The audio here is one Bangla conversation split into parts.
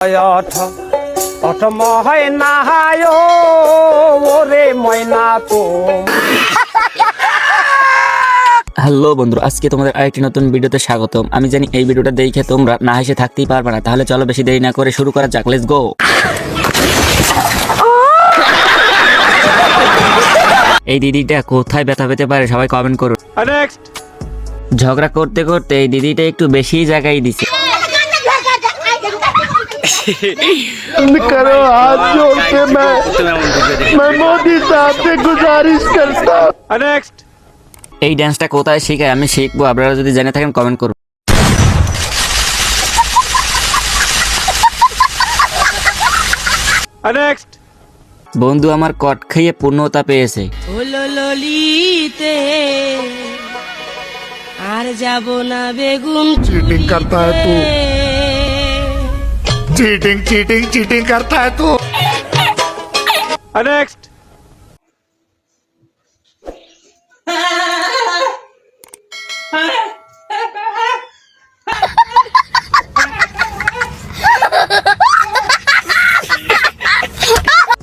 অঠ অঠ ময়না ও ওরে ময়না তো। হ্যালো বন্ধু আজকে তোমাদের আরেকটি নতুন ভিডিওতে স্বাগতম। আমি জানি এই ভিডিওটা দেখে তোমরা না হেসে থাকতেই পারবে না তাহলে চলো বেশি দেরি না করে শুরু করা যাক লেটস গো এই দিদিটা কোথায় ব্যথা পেতে পারে সবাই কমেন্ট করুন ঝগড়া করতে করতে এই দিদিটা একটু বেশি জায়গায় দিছে। करो हाथ जोड़ के मैं मैं मोदी साहब से गुजारिश करता हूं নেক্সট এই ডান্সটা কোথায় শেখায় আমি শিখবো আপনারা যদি জেনে থাকেন কমেন্ট করুন নেক্সট বন্ধু আমার কট খাইয়ে পূর্ণতা পেয়েছে হলো ললিতে আর যাব না বেগুন चीटिंग करता है तू चीटिंग चीटिंग चीटिंग करता है तू নেক্সট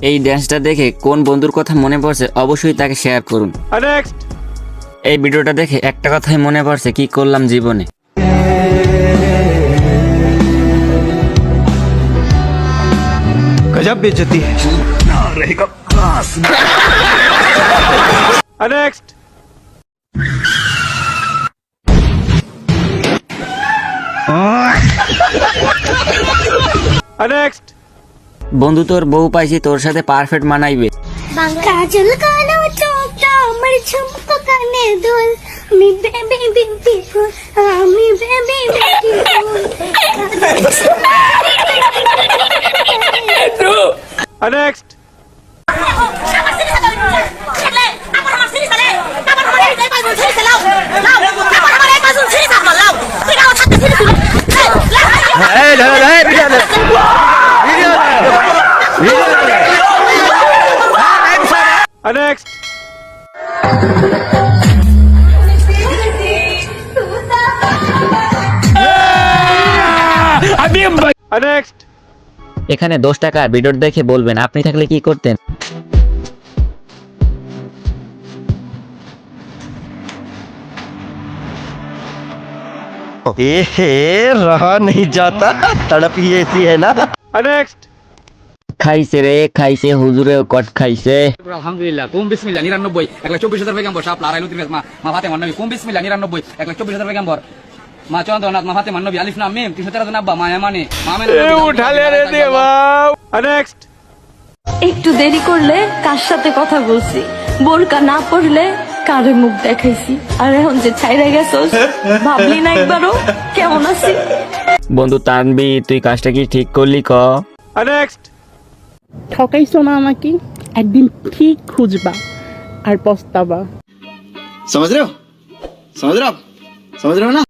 এই ডান্সটা দেখে কোন বন্ধুর কথা মনে পড়ছে অবশ্যই তাকে শেয়ার করুন নেক্সট এই ভিডিওটা দেখে একটা কথাই মনে পড়ছে কি করলাম জীবনে गजब बेइज्जती है নেক্সট নেক্সট বন্ধু তোর বউ পাইছি তোর সাথে পারফেক্ট মানাইবে কাজল কালো চোখটা আমার ঝুমকো কানে দুল আমি বেবি বিউটিফুল আমি বেবি next next next এখানে দশ টাকা ভিডিও দেখে বলবেন আপনি থাকলে কি করতেন ए रहा नहीं जाता तड़प ही ऐसी है ना নেক্সট খাইছে রে খাইছে হুজুরে কট খাইছে আলহামদুলিল্লাহ কুম বিসমিল্লাহ নিরানব্বই এক লাখ চব্বিশ হাজার পেগাম্বর সাপ লারাইলু তিরিশ মা মা ফাতে মান্নবী কুম বিসমিল্লাহ নিরানব্বই এক লাখ চব্বিশ হাজার পেগাম্বর মা চন্দ্রনাথ মা বিয়ালিফ নাম মেম তিনশো তেরো মায়া মানে একটু দেরি করলে কার সাথে কথা বলছি? বোরকা না পড়লে কারে মুখ দেখাইছি? আর এখন যে ছাইরা গেছো ভাবলি না একবারও? কেমন আছি? বন্ধু তানবি তুই কাজটা কি ঠিক করলি ক? ঠকাইছো না আমাকে? একদিন ঠিক খুঁজবা আর পস্তাবা। সমাজ রেও সমাজ রেও সমাজ রেও না?